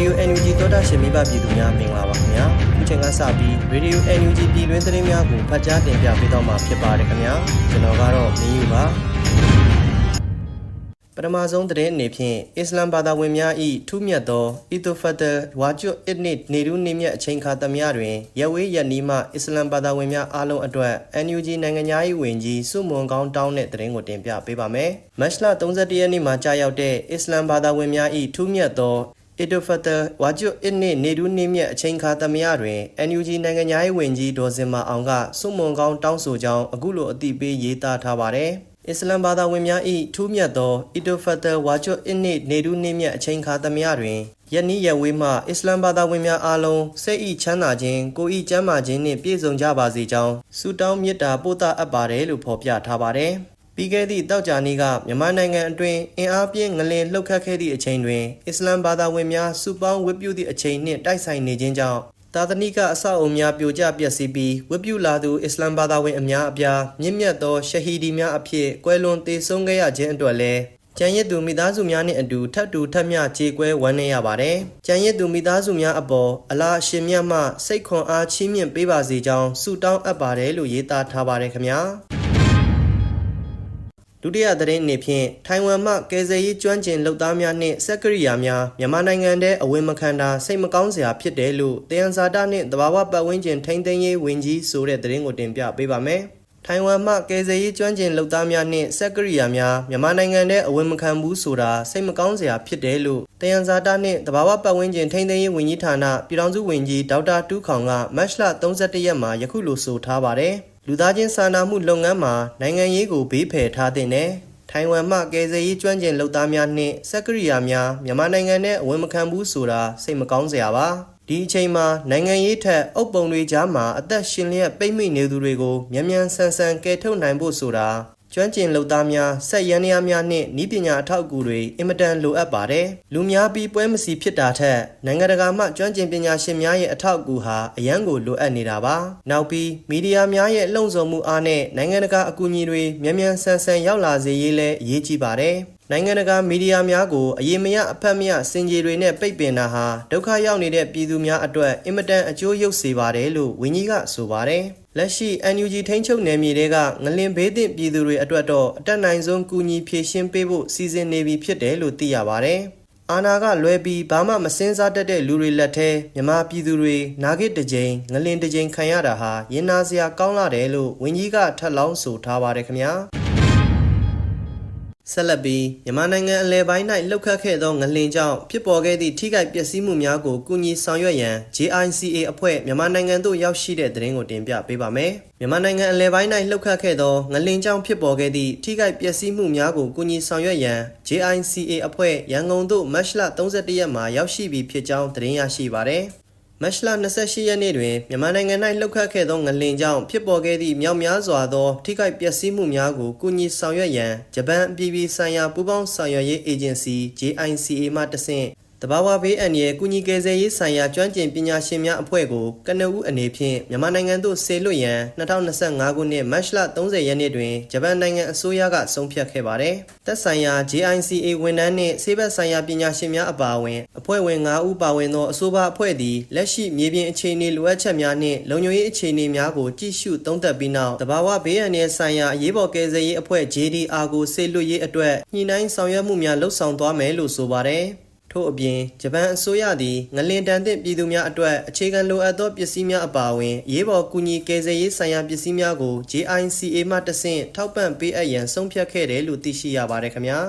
Radio NUG သောတာရှင်မိဘပြည်သူများမင်္ဂလာပါခင်ဗျာအခုချိန်ကစပြီး Radio NUG ပြည်တွင်းသတင်းများကိုဖတ်ကြားတင်ပြပေးတော့မှာဖြစ်ပါတယ်ခင်ဗျာကျွန်တော်ကတော့မင်းယူပါပထမဆုံးသတင်းအနေဖြင့်အစ္စလမ်ဘာသာဝင်များ၏ထူးမြတ်သောအီတိုဖတ်တဝါကျွတ်အစ်နစ်နေရူးနေမြတ်အချိန်ခါသမယတွင်ရဝေးရနီးမှအစ္စလမ်ဘာသာဝင်များအားလုံးအတွက် NUG နိုင်ငံသား၏ဝင်ကြီးစုမွန်ကောင်းတောင်းတဲ့သတင်းကိုတင်ပြပေးပါမယ်။မတ်လ31ရက်နေ့မှာကြာရောက်တဲ့အစ္စလမ်ဘာသာဝင်များ၏ထူးမြတ်သော အီတိုဖတ်တဝါကျွတ်အစ်နစ်နေရူးနေမြတ်အချိန်ခါသမယတွင် NUG နိုင်ငံသား၏ဝင်ကြီးဒေါ်စင်မာအောင်ကစုမွန်ကောင်းတောင်းဆိုကြောင်းအခုလိုအသိပေးရေးသားထားပါတယ်။အစ္စလမ်ဘာသာဝင်များ၏ထူးမြတ်သောအီတိုဖတ်တဝါချွတ်အစ်နစ်နေဒူးနေမြတ်အချိန်ခါသမယတွင်ယနေ့ရဝေးမှအစ္စလမ်ဘာသာဝင်များအားလုံးစိတ်ဤချမ်းသာခြင်းကိုယ်ဤကျမ်းမာခြင်းနှင့်ပြည့်စုံကြပါစေကြောင်းဆုတောင်းမေတ္တာပို့သအပ်ပါတယ်လို့ဖော်ပြထားပါတယ်။ ပြီးခဲ့သည့်တောက်ကြနေ့ကမြန်မာနိုင်ငံအတွင်းအင်အားပြင်းငလင်လှုပ်ခတ်ခဲ့သည့်အချိန်တွင်အစ္စလမ်ဘာသာဝင်များစုပေါင်းဝတ်ပြုသည့်အချိန်နှင့်တိုက်ဆိုင်နေခြင်းကြောင့်သာသနိကအဆောက်အုံများပြိုကျပျက်စီးပြီးဝတ်ပြုလာသူအစ္စလမ်ဘာသာဝင်အများအပြားမြင့်မြတ်သောရှဟီဒီများအဖြစ်ကွယ်လွန်သေဆုံးခဲ့ရခြင်းအတွက်လည်းကျန်ရစ်သူမိသားစုများနှင့်အတူထပ်တူထပ်မျှကြေကွဲဝမ်းနည်းရပါတယ်။ကျန်ရစ်သူမိသားစုများအပေါ်အလားအရှင်မြတ်မှစိတ်ခွန်အားချီးမြှင့်ပေးပါစေကြောင်းဆုတောင်းအပ်ပါတယ်လို့ရေးသားထားပါတယ်ခင်ဗျာ။ ဒုတိယသတင်းအနေဖြင့်ထိုင်ဝမ်မှကယ်ဆယ်ရေးကျွမ်းကျင်လုပ်သားများနှင့်စက်ကရိယာများမြန်မာနိုင်ငံထဲအဝင်မခံတာစိတ်မကောင်းစရာဖြစ်တယ်လို့တယန်ဇာတာနှင့်တဘာဝပတ်ဝန်းကျင်ထိန်းသိမ်းရေးဝန်ကြီးဆိုတဲ့သတင်းကိုတင်ပြပေးပါမယ်။ထိုင်ဝမ်မှကယ်ဆယ်ရေးကျွမ်းကျင်လုပ်သားများနှင့်စက်ကရိယာများမြန်မာနိုင်ငံထဲအဝင်မခံဘူးဆိုတာစိတ်မကောင်းစရာဖြစ်တယ်လို့တယန်ဇာတာနှင့်တဘာဝပတ်ဝန်းကျင်ထိန်းသိမ်းရေးဝန်ကြီးဌာနပြည်ထောင်စုဝန်ကြီးဒေါက်တာတူးခေါင်ကမတ်လ31ရက်မှာယခုလိုဆိုထားပါတယ်။ လူသားချင်းစာနာမှုလုပ်ငန်းမှာနိုင်ငံရေးကိုဘေးဖယ်ထားတဲ့နဲ့ထိုင်ဝမ်မှကယ်ဆယ်ရေးကျွမ်းကျင်လုပ်သားများနှင့်စက်ကရိယာများမြန်မာနိုင်ငံထဲအဝင်မခံဘူးဆိုတာစိတ်မကောင်းစရာပါဒီအချိန်မှာနိုင်ငံရေးထက်အုပ်ပုံတွေကြားမှာအသက်ရှင်လျက်ပိတ်မိနေသူတွေကိုမြန်မြန်ဆန်ဆန်ကယ်ထုတ်နိုင်ဖို့ဆိုတာ ကျွမ်းကျင်လုပ်သားများဆက်ရန်ရများနှင့်ဤပညာအထောက်အကူတွေအင်မတန်လိုအပ်ပါတယ်။လူများပြီးပွဲမစီဖြစ်တာထက်နိုင်ငံတကာမှကျွမ်းကျင်ပညာရှင်များရဲ့အထောက်အကူဟာအရန်ကိုလိုအပ်နေတာပါ။နောက်ပြီးမီဒီယာများရဲ့လှုံ့ဆော်မှုအားနဲ့နိုင်ငံတကာအကူအညီတွေမြန်မြန်ဆန်ဆန်ရောက်လာစေရေးလည်းအရေးကြီးပါတယ်။နိုင်ငံတကာမီဒီယာများကိုအရေးမရအဖက်မရစင်ကြေတွေနဲ့ပိတ်ပင်တာဟာဒုက္ခရောက်နေတဲ့ပြည်သူများအတွက်အင်မတန်အကျိုးရုပ်စေပါတယ်လို့ဝန်ကြီးကဆိုပါတယ်။ လက်ရှိ NUG ထိန်းချုပ်နယ်မြေတွေကငလင်ဘေးသင့်ပြည်သူတွေအတွက်တော့အတက်နိုင်ဆုံးကူညီဖြည့်ရှင်းပေးဖို့စီစဉ်နေပြီဖြစ်တယ်လို့သိရပါတယ်။အာနာကလွဲပြီးဘာမှမစင်စားတတ်တဲ့လူတွေလက်ထဲမြန်မာပြည်သူတွေနာဂစ်တစ်ကြိမ်ငလင်တစ်ကြိမ်ခံရတာဟာရင်နာစရာကောင်းလာတယ်လို့ဝန်ကြီးကထပ်လောင်းဆိုထားပါတယ်ခင်ဗျာ။ ဆက်လက်ပြီးမြန်မာနိုင်ငံအလဲပိုင်း၌လှုပ်ခတ်ခဲ့သောငလင်ကြောင့်ဖြစ်ပေါ်ခဲ့သည့်ထိခိုက်ပျက်စီးမှုများကိုကူညီဆောင်ရွက်ရန် JICA အဖွဲ့မြန်မာနိုင်ငံသို့ရောက်ရှိတဲ့သတင်းကိုတင်ပြပေးပါမယ်။မြန်မာနိုင်ငံအလဲပိုင်း၌လှုပ်ခတ်ခဲ့သောငလင်ကြောင့်ဖြစ်ပေါ်ခဲ့သည့်ထိခိုက်ပျက်စီးမှုများကိုကူညီဆောင်ရွက်ရန် JICA အဖွဲ့ရန်ကုန်သို့မတ်လ31ရက်မှာရောက်ရှိပြီဖြစ်ကြောင်းသတင်းရရှိပါသည်။ မတ်လ28ရက်နေ့တွင်မြန်မာနိုင်ငံ၌လှုပ်ခတ်ခဲ့သောငလင်ကြောင့်ဖြစ်ပေါ်ခဲ့သည့်မြောက်များစွာသော ထိခိုက်ပျက်စီးမှုများကိုကူညီဆောင်ရွက်ရန်ဂျပန်အပြည်ပြည်ဆိုင်ရာပူးပေါင်းဆောင်ရွက်ရေးအေဂျင်စီ JICA မှတဆင့် တဘာဝဘေးအန္တရာယ်ကုညီကယ်ဆယ်ရေးဆိုင်ရာကျွမ်းကျင်ပညာရှင်များအဖွဲ့ကိုကနဦးအနေဖြင့်မြန်မာနိုင်ငံသို့ဆေလွတ်ရန်2025ခုနှစ်မတ်လ30ရက်နေ့တွင်ဂျပန်နိုင်ငံအစိုးရကဆုံးဖြတ်ခဲ့ပါတယ်။သက်ဆိုင်ရာ JICA ဝန်ထမ်းနှင့်ဆေးဘက်ဆိုင်ရာပညာရှင်များအပါအဝင်အဖွဲ့ဝင်9ဦးပါဝင်သောအဆိုပါအဖွဲ့သည်လက်ရှိမြေပြင်အခြေအနေလိုအပ်ချက်များနှင့်လုံခြုံရေးအခြေအနေများကိုကြည့်ရှုသုံးသပ်ပြီးနောက်တဘာဝဘေးအန္တရာယ်ဆိုင်ရာအရေးပေါ်ကယ်ဆယ်ရေးအဖွဲ့ JDR ကိုဆေလွတ်ရေးအတွက်ညှိနှိုင်းဆောင်ရွက်မှုများလှုပ်ဆောင်သွားမယ်လို့ဆိုပါတယ်။ ထို့အပြင်ဂျပန်အစိုးရသည်ငလင်တန်သင့်ပြည်သူများအတွက်အခြေခံလိုအပ်သောပစ္စည်းများအပါအဝင်အရေးပေါ်ကူညီကယ်ဆယ်ရေးဆိုင်ရာပစ္စည်းများကို JICA မှတဆင့်ထောက်ပံ့ပေးအပ်ရန်ဆုံးဖြတ်ခဲ့တယ်လို့သိရှိရပါတယ်ခင်ဗျာ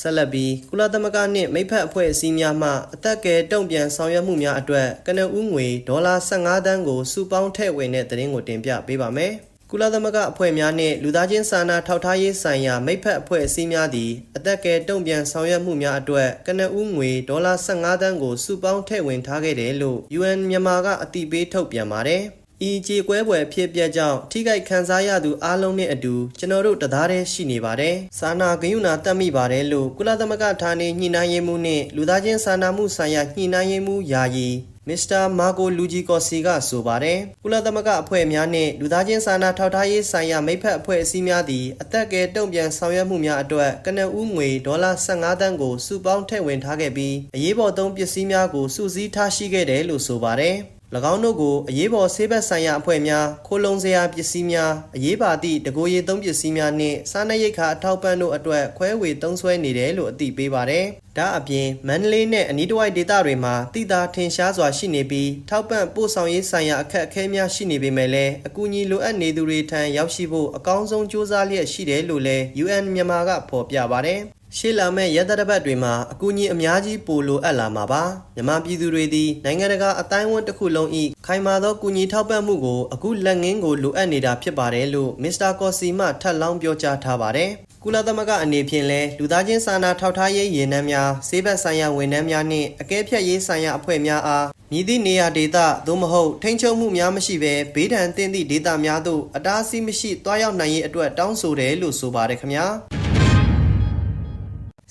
ဆက်လက်ပြီးကုလသမဂ္ဂနှင့်မိဖက်အဖွဲ့အစည်းများမှအသက်ကယ်တုံ့ပြန်ဆောင်ရွက်မှုများအတွက်ကနဦးငွေဒေါ်လာ15သန်းကိုစုပေါင်းထည့်ဝင်တဲ့သတင်းကိုတင်ပြပေးပါမယ်။ ကုလသမဂ္ဂအဖွဲ့များနှင့်လူသားချင်းစာနာထောက်ထားရေးဆိုင်ရာမိဖက်အဖွဲ့အစည်းများသည်အသက်ကယ်တုံ့ပြန်ဆောင်ရွက်မှုများအတွက်ကနဦးငွေဒေါ်လာ15သန်းကိုစုပေါင်းထည့်ဝင်ထားခဲ့တယ်လို့ UN မြန်မာကအတည်ပြုထုတ်ပြန်ပါတယ်။ဤကြေကွဲပွဲဖြစ်ပြကြောင့်ထိခိုက်ခံစားရသူအားလုံးနဲ့အတူကျွန်တော်တို့တသားတည်းရှိနေပါတယ်။စာနာဂယုဏတက်မိပါတယ်လို့ကုလသမဂ္ဂဌာနေညှိနှိုင်းရေးမှူးနှင့်လူသားချင်းစာနာမှုဆိုင်ရာညှိနှိုင်းရေးမှူးယာယီ မစ္စတာမာကိုလူဂျီကော်စီကဆိုပါတယ်။ကုလသမဂ္ဂအဖွဲ့များနှင့်လူသားချင်းစာနာထောက်ထားရေးဆိုင်ရာမိဖက်အဖွဲ့အစည်းများသည်အသက်ကယ်တုံ့ပြန်ဆောင်ရွက်မှုများအတွက်ကနဦးငွေဒေါ်လာ15သန်းကိုစုပေါင်းထည့်ဝင်ထားခဲ့ပြီးအရေးပေါ်သုံးပစ္စည်းများကိုစုစည်းထားရှိခဲ့တယ်လို့ဆိုပါတယ်။၎ င်းတို့ကိုအရေးပေါ်ဆေးဘက်ဆိုင်ရာအဖွဲ့များခိုးလုံစရာပစ္စည်းများအရေးပါသည့်တကိုယ်ရည်သုံးပစ္စည်းများနှင့်စားနပ်ရိက္ခာအထောက်ပံ့တို့အတွက်ခွဲဝေသုံးစွဲနေတယ်လို့အသိပေးပါတယ်။ဒါအပြင်မန္တလေးနဲ့အနီးတစ်ဝိုက်ဒေသတွေမှာတိတာထင်ရှားစွာရှိနေပြီးထောက်ပံ့ပို့ဆောင်ရေးဆိုင်ရာအခက်အခဲများရှိနေပေမဲ့လည်းအကူအညီလိုအပ်နေသူတွေထံရောက်ရှိဖို့အကောင်းဆုံးစူးစမ်းလျက်ရှိတယ်လို့လည်း UN မြန်မာကဖော်ပြပါတယ်။ ရှေ့လာမဲ့ရသတ္တပတ်တွေမှာအကူအညီအများကြီးပိုလိုအပ်လာမှာပါမြန်မာပြည်သူတွေသည်နိုင်ငံတကာအတိုင်းအဝန်တစ်ခုလုံး၏ခိုင်မာသောကူညီထောက်ပံ့မှုကိုအခုလက်ငင်းကိုလိုအပ်နေတာဖြစ်ပါတယ်လို့မစ္စတာကော်စီမှထပ်လောင်းပြောကြားထားပါတယ်ကုလသမဂ္ဂအနေဖြင့်လဲလူသားချင်းစာနာထောက်ထားရေးရင်နှန်းများဆေးဘက်ဆိုင်ရာဝန်ထမ်းများနှင့်အကဲဖြတ်ရေးဆိုင်ရာအဖွဲ့များအားမြည်သည့်နေရာဒေသသို့မဟုတ်ထိန်းချုပ်မှုများမရှိဘဲဘေးဒဏ်သင့်သည့်ဒေသများသို့အတားအဆီးမရှိတွားရောက်နိုင်ရေးအတွက်တောင်းဆိုတယ်လို့ဆိုပါတယ်ခင်ဗျာ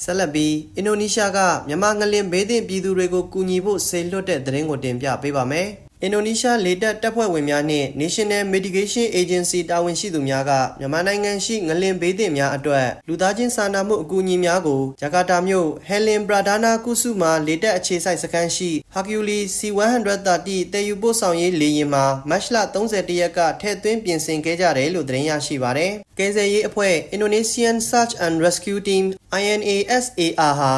ဆက်လက်ပြီးအင်ဒိုနီးရှားကမြန်မာငလင်ဘေးသင့်ပြည်သူတွေကိုကူညီဖို့ဆေလွတ်တဲ့သတင်းကိုတင်ပြပေးပါမယ်။ အင်ဒိုနီးရှားလေတပ်တပ်ဖွဲ့ဝင်များနှင့် National Mitigation Agency တာဝန်ရှိသူများကမြန်မာနိုင်ငံရှိငလင်ဘေးသင့်များအတွက်လူသားချင်းစာနာမှုအကူအညီများကိုဂျကာတာမြို့ဟယ်လင်ဘရာဒါနာကုစုမှလေတပ်အခြေစိုက်စခန်းရှိ Hercules C130 တည်ယူပို့ဆောင်ရေးလေယာဉ်မှာမတ်လ31ရက်ကထည့်သွင်းပြင်ဆင်ခဲ့ကြတယ်လို့သတင်းရရှိပါတယ်။ကယ်ဆယ်ရေးအဖွဲ့ Indonesian Search and Rescue Team INASAR ဟာ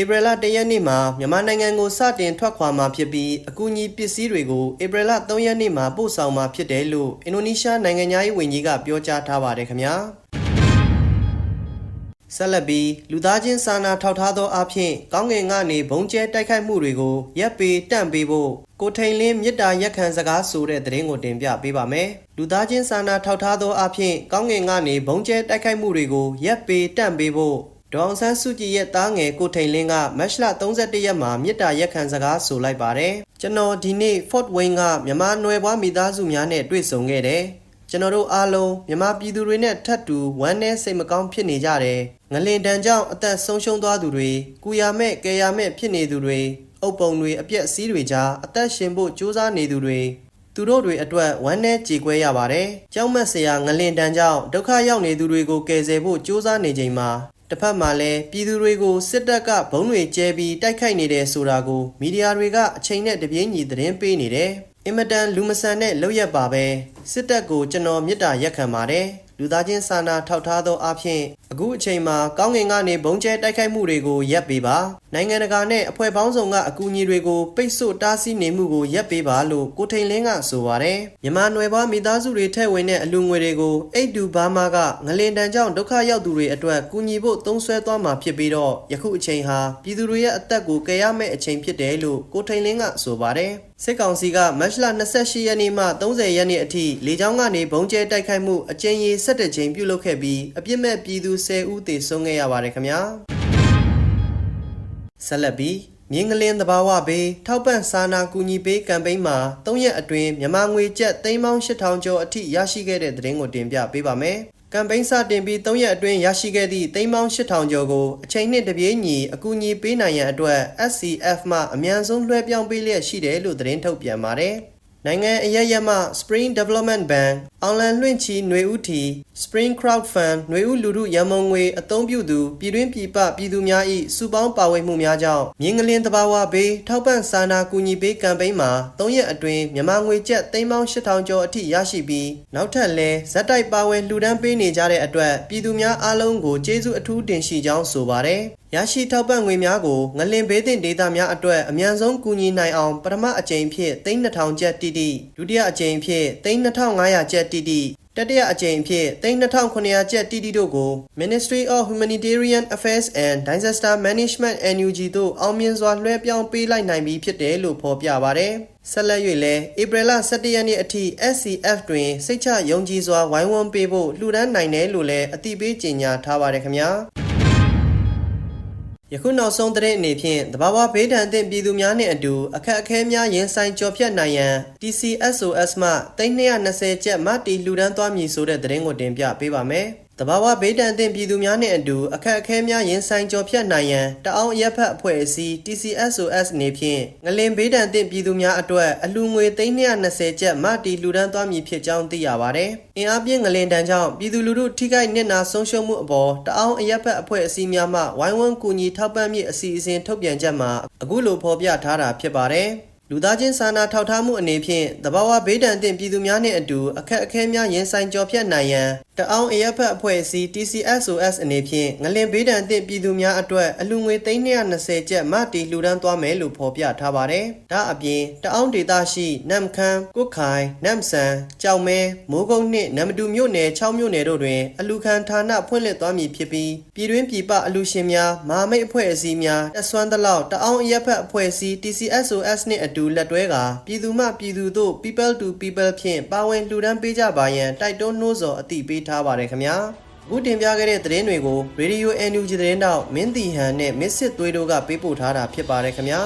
ဧပြီလ၁ရက်နေ့မှာမြန်မာနိုင်ငံကိုစတင်ထွက်ခွာမှာဖြစ်ပြီးအကူအညီပစ္စည်းတွေကိုဧပြီလ၃ရက်နေ့မှာပို့ဆောင်မှာဖြစ်တယ်လို့အင်ဒိုနီးရှားနိုင်ငံသားရေးဝန်ကြီးကပြောကြားထားပါတယ်ခင်ဗျာဆက်လက်ပြီးလူသားချင်းစာနာထောက်ထားသောအဖြစ်ကောင်းငင်ကနေဘုံကျဲတိုက်ခိုက်မှုတွေကိုရပ်ပေတန့်ပေးဖို့ကိုထိန်လင်းမြစ်တာရက်ခံစကားဆိုတဲ့သတင်းကိုတင်ပြပေးပါမယ်လူသားချင်းစာနာထောက်ထားသောအဖြစ်ကောင်းငင်ကနေဘုံကျဲတိုက်ခိုက်မှုတွေကိုရပ်ပေတန့်ပေးဖို့ ဒေါအောင်ဆန်းစုကြည်ရဲ့တားငယ်ကိုထိန်လင်းကမတ်လ31ရက်မှာမြစ်တာရက်ခံစကားဆိုလိုက်ပါတယ်ကျွန်တော်ဒီနေ့ Fort Wayne ကမြန်မာနွယ်ဘွားမိသားစုများနဲ့တွေ့ဆုံခဲ့တယ်ကျွန်တော်တို့အားလုံးမြန်မာပြည်သူတွေနဲ့ထပ်တူဝမ်းနည်းစိတ်မကောင်းဖြစ်နေကြတယ်ငလင်တန်ကြောင့်အသက်ဆုံးရှုံးသွားသူတွေကုရမဲ့ကယ်ရမဲ့ဖြစ်နေသူတွေအုပ်ပုံတွေအပြက်စီးတွေကြားအသက်ရှင်ဖို့ကြိုးစားနေသူတွေသူတို့တွေအတွက်ဝမ်းနည်းကြေကွဲရပါတယ်။ကြောက်မက်စရာငလင်တန်းကြောင့်ဒုက္ခရောက်နေသူတွေကိုကယ်ဆယ်ဖို့ကြိုးစားနေချိန်မှာ တစ်ဖက်မှာလည်းပြည်သူတွေကိုစစ်တပ်ကဘုံတွေကျဲပြီးတိုက်ခိုက်နေတယ်ဆိုတာကိုမီဒီယာတွေကအချိန်နဲ့တပြေးညီသတင်းပေးနေတယ်။အင်မတန်လူမဆန်တဲ့လောက်ရက်ပါပဲစစ်တပ်ကိုကျွန်တော်မြစ်တာရက်ခံပါတယ်။ လူသားချင်းစာနာထောက်ထားသောအဖြစ်အခုအချိန်မှာကောင်းငင်ကနေဘုံကျဲတိုက်ခိုက်မှုတွေကိုရပ်ပေးပါနိုင်ငံတကာနဲ့အဖွဲ့ပေါင်းစုံကအကူအညီတွေကိုပိတ်ဆို့တားဆီးနေမှုကိုရပ်ပေးပါလို့ကိုထိန်လင်းကဆိုပါတယ်မြန်မာနွယ်ဘွားမိသားစုတွေထည့်ဝင်တဲ့အလူငွေတွေကိုအိတ်တူဘာမာကငလင်တန်ကြောင့်ဒုက္ခရောက်သူတွေအတွက်ကူညီဖို့သုံးဆွဲသွားမှာဖြစ်ပြီးတော့ယခုအချိန်ဟာပြည်သူတွေရဲ့အသက်ကိုကယ်ရမယ့်အချိန်ဖြစ်တယ်လို့ကိုထိန်လင်းကဆိုပါတယ် စစ်ကောင်စီကမတ်လ28ရက်နေ့မှ30ရက်နေ့အထိလေကြောင်းကနေဘုံကျဲတိုက်ခိုက်မှုအကြိမ်ရေ17ကြိမ်ပြုလုပ်ခဲ့ပြီးအပြစ်မဲ့ပြည်သူ10ဦးသေဆုံးခဲ့ရပါတယ်ခင်ဗျာဆက်လက်ပြီးမြင်းကလင်းသဘာဝဘေးထောက်ပံ့စာနာကူညီပေးကမ်ပိန်းမှာ၃ရက်အတွင်းမြန်မာငွေကျပ်သိန်းပေါင်း8000ကျော်အထိရရှိခဲ့တဲ့သတင်းကိုတင်ပြပေးပါမယ် ကမ်ပိန်းစတင်ပြီး3ရက်အတွင်းရရှိခဲ့သည့်သိန်းပေါင်း8000ကျော်ကိုအချိန်နှင့်တပြေးညီအကူအညီပေးနိုင်ရန်အတွက် SCF မှအမြန်ဆုံးလွှဲပြောင်းပေးလျက်ရှိတယ်လို့သတင်းထုတ်ပြန်ပါတယ်။ နိုင်ငံအရရက်မှ Spring Development Bank အောင်လန်လွင့်ချီຫນွေဦးထီ Spring Crowd Fund ຫນွေဦးလူထုရန်မုံငွေအသုံးပြုသူပြည်တွင်းပြည်ပပြည်သူများ၏စုပေါင်းပါဝင်မှုများကြောင့်မြင်းကလင်းတဘာဝဘေးထောက်ပံ့စာနာကူညီပေးကမ်ပိန်းမှာ၃ရက်အတွင်းမြန်မာငွေကျပ်သိန်းပေါင်း8000ကျော်အထိရရှိပြီးနောက်ထပ်လည်းဇက်တိုက်ပါဝင်လှူဒန်းပေးနေကြတဲ့အတွက်ပြည်သူများအားလုံးကိုကျေးဇူးအထူးတင်ရှိကြောင်းဆိုပါတယ် ရရှိထောက်ပံ့ငွေများကိုငလင်ဘေးတင်ဒေသများအတွက်အမြန်ဆုံးကူညီနိုင်အောင်ပထမအကြိမ်ဖြစ်3200ကျပ်တိတိဒုတိယအကြိမ်ဖြစ်3500ကျပ်တိတိတတိယအကြိမ်ဖြစ်3900ကျပ်တိတိတို့ကို Ministry of Humanitarian Affairs and Disaster Management NUG တို့အောင်မြင်စွာလွှဲပြောင်းပေးလိုက်နိုင်ပြီဖြစ်တယ်လို့ဖော်ပြပါဗျ။ဆက်လက်၍လည်းဧပြီလ17ရက်နေ့အထိ SCF တွင်စိတ်ချယုံကြည်စွာဝိုင်းဝန်းပေးဖို့လှူဒန်းနိုင်တယ်လို့လည်းအသိပေးကြေညာထားပါတယ်ခင်ဗျာ။ ယခုနောက်ဆုံးသတင်းအနေဖြင့်တဘာဝဘေးဒဏ်သင့်ပြည်သူများနှင့်အတူအခက်အခဲများရင်ဆိုင်ကြော်ဖြတ်နိုင်ရန် TCSOS မှ320ကျပ်မတီလှူဒန်းသွားမည်ဆိုတဲ့သတင်းကိုတင်ပြပေးပါမယ်တဘာဝဘေးဒဏ်သင့်ပြည်သူများနှင့်အတူအခက်အခဲများရင်ဆိုင်ကြော်ဖြတ်နိုင်ရန်တအောင်းအရက်ဖက်အဖွဲ့အစည်း TCSOS အနေဖြင့်ငလင်ဘေးဒဏ်သင့်ပြည်သူများအတွက်အလူငွေ320ကျပ်မတီလူဒန်းသွားမည်ဖြစ်ကြောင်းသိရပါဗျ။အင်အားပြင်းငလင်တန်းကြောင့်ပြည်သူလူထုထိခိုက်နစ်နာဆုံးရှုံးမှုအပေါ်တအောင်းအရက်ဖက်အဖွဲ့အစည်းများမှဝိုင်းဝန်းကူညီထောက်ပံ့မည့်အစီအစဉ်ထုတ်ပြန်ချက်မှာအခုလိုဖော်ပြထားတာဖြစ်ပါတယ်။လူသားချင်းစာနာထောက်ထားမှုအနေဖြင့်တဘာဝဘေးဒဏ်သင့်ပြည်သူများနှင့်အတူအခက်အခဲများရင်ဆိုင်ကြော်ဖြတ်နိုင်ရန်တအောင်းအရက်ဖက်အဖွဲ့အစည်း TCSOS အနေဖြင့်ငလင်ဘေးဒဏ်သင့်ပြည်သူများအတွက်အလူငွေ320ကျပ်မတီလှူဒန်းသွားမယ်လို့ဖော်ပြထားပါတယ်။ဒါအပြင်တအောင်းဒေသရှိနမ်ခမ်း၊ကုတ်ခိုင်၊နမ်ဆန်၊ကြောင်မဲ၊မိုးကုတ်နှင့်နမ်မတူမြို့နယ်6မြို့နယ်တို့တွင်အလူခံဌာနဖွင့်လှစ်သွားမည်ဖြစ်ပြီးပြည်တွင်းပြည်ပအလူရှင်များမဟာမိတ်အဖွဲ့အစည်းများတက်ဆွမ်းသလောက်တအောင်းအရက်ဖက်အဖွဲ့အစည်း TCSOS နှင့်အတူလက်တွဲကာပြည်သူမှပြည်သူတို့ people to people ဖြင့်ပါဝင်လှူဒန်းပေးကြပါရန်တိုက်တွန်းနှိုးဆော်အသိပေးထားပါတယ်ခင်ဗျာအခုတင်ပြခဲ့တဲ့သတင်းတွေကို Radio NUG သတင်းတောက်မင်းတီဟန်နဲ့မစ်စစ်သွေးတို့ကပေးပို့ထားတာဖြစ်ပါတယ်ခင်ဗျာ